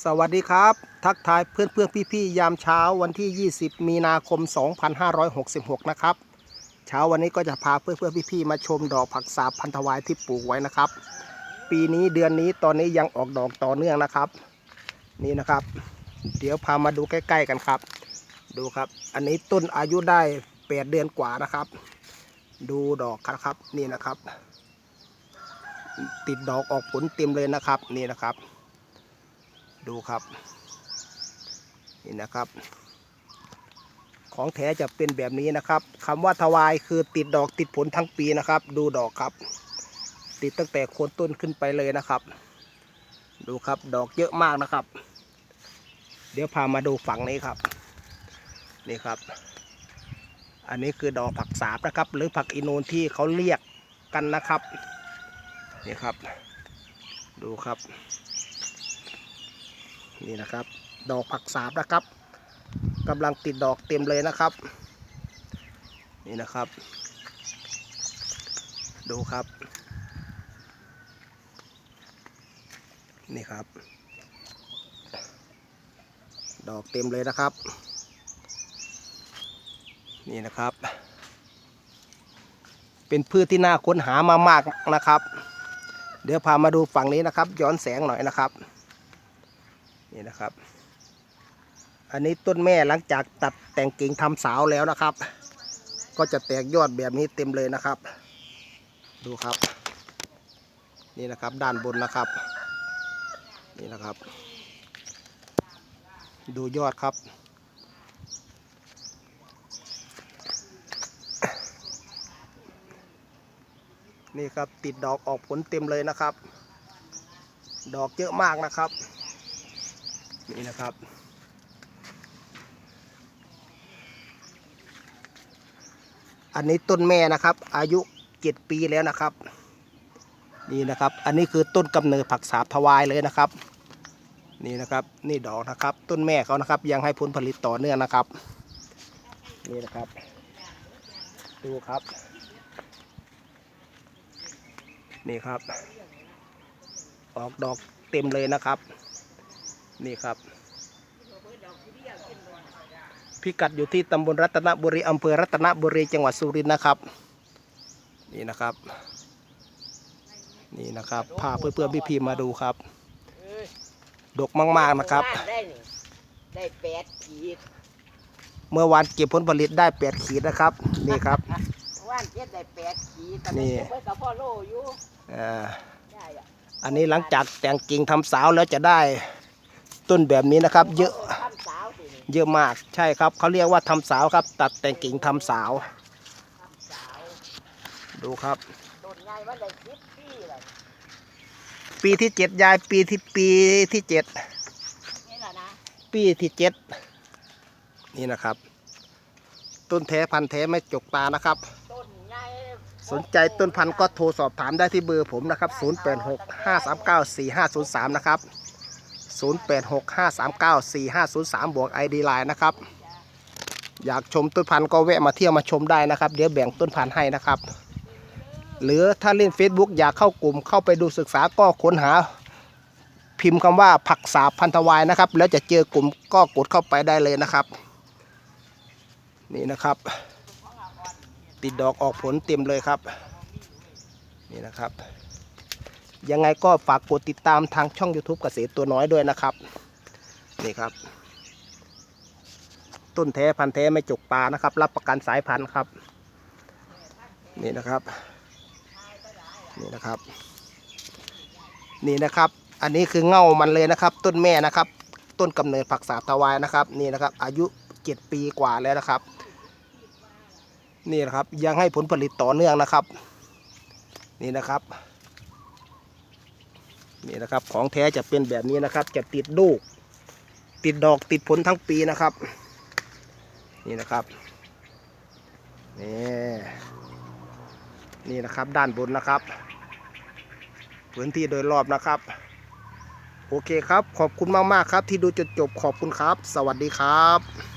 สวัสดีครับ ทักทายเพื่อนเพื่อนพี่พี่ๆยามเช้าวันที่ 20 มีนาคม 2566 นะครับ เช้าวันนี้ก็จะพาเพื่อนเพื่อนพี่พี่ๆมาชมดอกผักสาบพันธวายที่ปลูกไว้นะครับ ปีนี้เดือนนี้ตอนนี้ยังออกดอกต่อเนื่องนะครับ นี่นะครับ เดี๋ยวพามาดูใกล้ ๆ กันครับ ดูครับ อันนี้ต้นอายุได้ 8 เดือนกว่านะครับ ดูดอกครับนี่นะครับ ติดดอกออกผลเต็มเลยนะครับ นี่นะครับ ดูครับนี่นะครับ ของแท้จะเป็นแบบนี้นะครับคำว่าทวายคือติดดอกติดผลทั้งปีนะครับ ดูดอกครับ ติดตั้งแต่โคนต้นขึ้นไปเลยนะครับ ดูครับดอกเยอะมากนะครับ เดี๋ยวพามาดูฝั่งนี้ครับ นี่ครับ อันนี้คือดอกผักสาบนะครับ หรือผักอินูนที่เขาเรียกกันนะครับนี่ครับ ดูครับ นี่นะครับ ดอกผักสาบนะครับกำลังติดดอกเต็มเลยนะครับ นี่นะครับ ดูครับ นี่ครับ ดอกเต็มเลยนะครับ นี่นะครับ เป็นพืชที่น่าค้นหามามากนะครับ เดี๋ยวพามาดูฝั่งนี้นะครับ ย้อนแสงหน่อยนะครับ นี่นะครับ อันนี้ต้นแม่หลังจากตัดแต่งกิ่งทำสาวแล้วนะครับ ก็จะแตกยอดแบบนี้เต็มเลยนะครับ ดูครับ นี่นะครับด้านบนนะครับ นี่นะครับ ดูยอดครับนี่ครับติดดอกออกผลเต็มเลยนะครับ ดอกเยอะมากนะครับ นี่นะครับ อันนี้ต้นแม่นะครับ อายุเจ็ดปีแล้วนะครับ นี่นะครับ อันนี้คือต้นกำเนิดผักสาบทวายเลยนะครับ นี่นะครับนี่ดอกนะครับ ต้นแม่เขานะครับ ยังให้ผลผลิตต่อเนื่องนะครับ นี่นะครับ ดูครับ นี่ครับ ออกดอกเต็มเลยนะครับ นี่ครับ พิกัดอยู่ที่ตำบลรัตนบุรีอำเภอรัตนบุรีจังหวัดสุรินทร์นะครับ นี่นะครับ นี่นะครับพาเพื่อนๆพี่ๆมาดูครับดกมากๆนะครับ ได้นี่ได้แปดขีด เมื่อวานเก็บผลผลิตได้แปดขีดนะครับ นี่ครับว่านเจ็ดได้แปดขีดแต่นี่มันเพิ่งกับพ่อโลอยู่อ่าได้อะอันนี้หลังจากแต่งกิ่งทำสาวแล้วจะได้ ต้นแบบนี้นะครับ เยอะเยอะมากใช่ครับเขาเรียกว่าทำสาวครับ ตัดแต่งกิ่งทำสาวทำสาว ดูครับ ปีที่เจ็ดยายปีที่ปีที่เจ็ดปีที่เจ็ดนี่นะครับ ต้นแท้พันแท้ไม่จกตานะครับ สนใจต้นพันธุ์ก็โทรสอบถามได้ที่เบอร์ผมนะครับ 0865394503 นะครับ 0865394503 บวก ID Line นะครับ อยากชมต้นพันธุ์ก็แวะมาเที่ยวมาชมได้นะครับ เดี๋ยวแบ่งต้นพันธุ์ให้นะครับ หรือถ้าเล่น Facebook อยากเข้ากลุ่มเข้าไปดูศึกษาก็ค้นหาพิมพ์คำว่าผักสาบพันธวายนะครับ แล้วจะเจอกลุ่มก็กดเข้าไปได้เลยนะครับ นี่นะครับ ติดดอกออกผลเต็มเลยครับ นี่นะครับ ยังไงก็ฝากกดติดตามทางช่อง YouTube เกษตรตัวน้อยด้วยนะครับ นี่ครับ ต้นแท้พันธุ์แท้ไม่จกตานะครับ รับประกันสายพันธุ์ครับ นี่นะครับ นี่นะครับ นี่นะครับ อันนี้คือเง่ามันเลยนะครับ ต้นแม่นะครับ ต้นกำเนิดผักสาบทวายนะครับ นี่นะครับ อายุ7ปีกว่าแล้วนะครับ นี่นะครับยังให้ผลผลิตต่อเนื่องนะครับ นี่นะครับ นี่นะครับของแท้จะเป็นแบบนี้นะครับ จะติดลูก ติดดอกติดผลทั้งปีนะครับ นี่นะครับนี่นี่นะครับด้านบนนะครับ พื้นที่โดยรอบนะครับ โอเคครับ ขอบคุณมากๆครับ ที่ดูจนจบขอบคุณครับ สวัสดีครับ